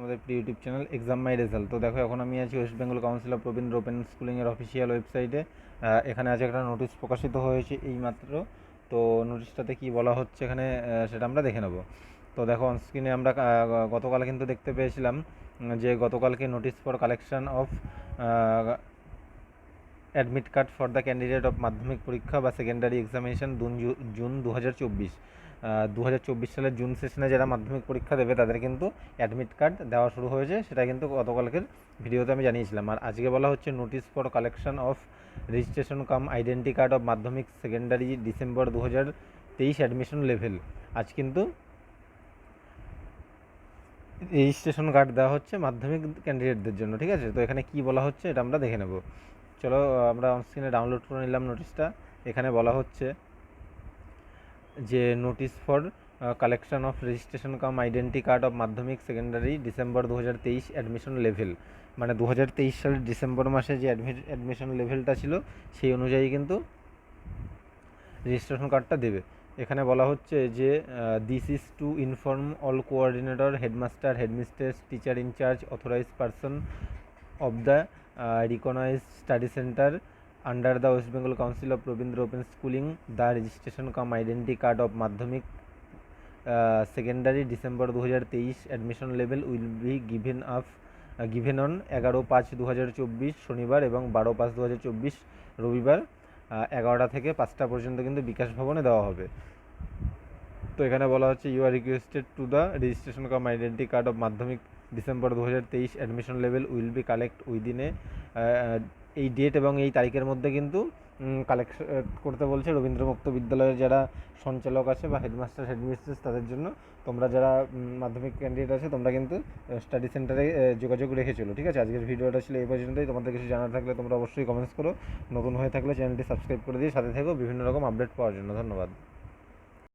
আমাদের প্রিয় YouTube channel exam my result তো দেখো, এখন আমি আছি West Bengal council of Rabindra open স্কুলিংয়ের official ওয়েবসাইটে এখানে আজ একটা নোটিশ প্রকাশিত হয়েছে এইমাত্র তো নোটিশটাতে কি বলা হচ্ছে এখানে সেটা আমরা দেখে নেব। তো দেখো অনস্ক্রিনে আমরা গতকাল কিন্তু দেখতে পেয়েছিলাম যে গতকালকে notice for collection of admit card for the candidate of Madhyamik পরীক্ষা বা সেকেন্ডারি এক্সামিনেশন জুন দু হাজার চব্বিশ দু সালের জুন সেশনে যারা মাধ্যমিক পরীক্ষা দেবে, তাদের কিন্তু অ্যাডমিট কার্ড দেওয়া শুরু হয়েছে। সেটা কিন্তু গতকালকের ভিডিওতে আমি জানিয়েছিলাম। আর আজকে বলা হচ্ছে, notice for collection of registration cum identity card of Madhyamik secondary December দু হাজার তেইশ অ্যাডমিশন লেভেল। আজ কিন্তু রেজিস্ট্রেশন কার্ড দেওয়া হচ্ছে মাধ্যমিক ক্যান্ডিডেটদের জন্য, ঠিক আছে? তো এখানে কি বলা হচ্ছে, এটা আমরা দেখে নেব। চলো, আমরা অনস্ক্রিনে ডাউনলোড করে নিলাম নোটিশটা এখানে বলা হচ্ছে যে notice for collection of registration cum identity card of Madhyamik secondary December দু হাজার তেইশ অ্যাডমিশন লেভেল মানে দু হাজার তেইশ সালের ডিসেম্বর মাসে যে অ্যাডমিশন লেভেলটা ছিল, সেই অনুযায়ী কিন্তু রেজিস্ট্রেশন কার্ডটা দেবে। এখানে বলা হচ্ছে যে this is to inform all coordinator headmaster headmistress teacher in charge authorise person of the recognise study centre under the West Bengal council of Rabindra open schooling the registration cum identity card of Madhyamik secondary December দু হাজার তেইশ admission level will be given up given on এগারো পাঁচ দু হাজার চব্বিশ শনিবার এবং বারো পাঁচ দু হাজার চব্বিশ রবিবার এগারোটা থেকে পাঁচটা পর্যন্ত কিন্তু বিকাশ ভবনে দেওয়া হবে। তো এখানে বলা হচ্ছে you are requested to the registration cum identity card of Madhyamik December দু হাজার তেইশ admission level will be collect উইদিনে এই ডেট এবং এই তারিখের মধ্যে কিন্তু কালেকশন করতে বলছে রবীন্দ্র মুক্ত বিদ্যালয়ের যারা সঞ্চালক আছে বা হেডমাস্টার হেডমিস্ট্রেস তাদের জন্য। তোমরা যারা মাধ্যমিক ক্যান্ডিডেট আছে তোমরা কিন্তু স্টাডি সেন্টারে যোগাযোগ রেখে চলো ঠিক আছে? আজকের ভিডিওটা ছিল এই পর্যন্তই। তোমাদের কিছু জানার থাকলে তোমরা অবশ্যই কমেন্টস করো। নতুন হয়ে থাকলে চ্যানেলটি সাবস্ক্রাইব করে দিয়ে সাথে থেকো। বিভিন্ন রকম আপডেট পাওয়ার জন্য। ধন্যবাদ।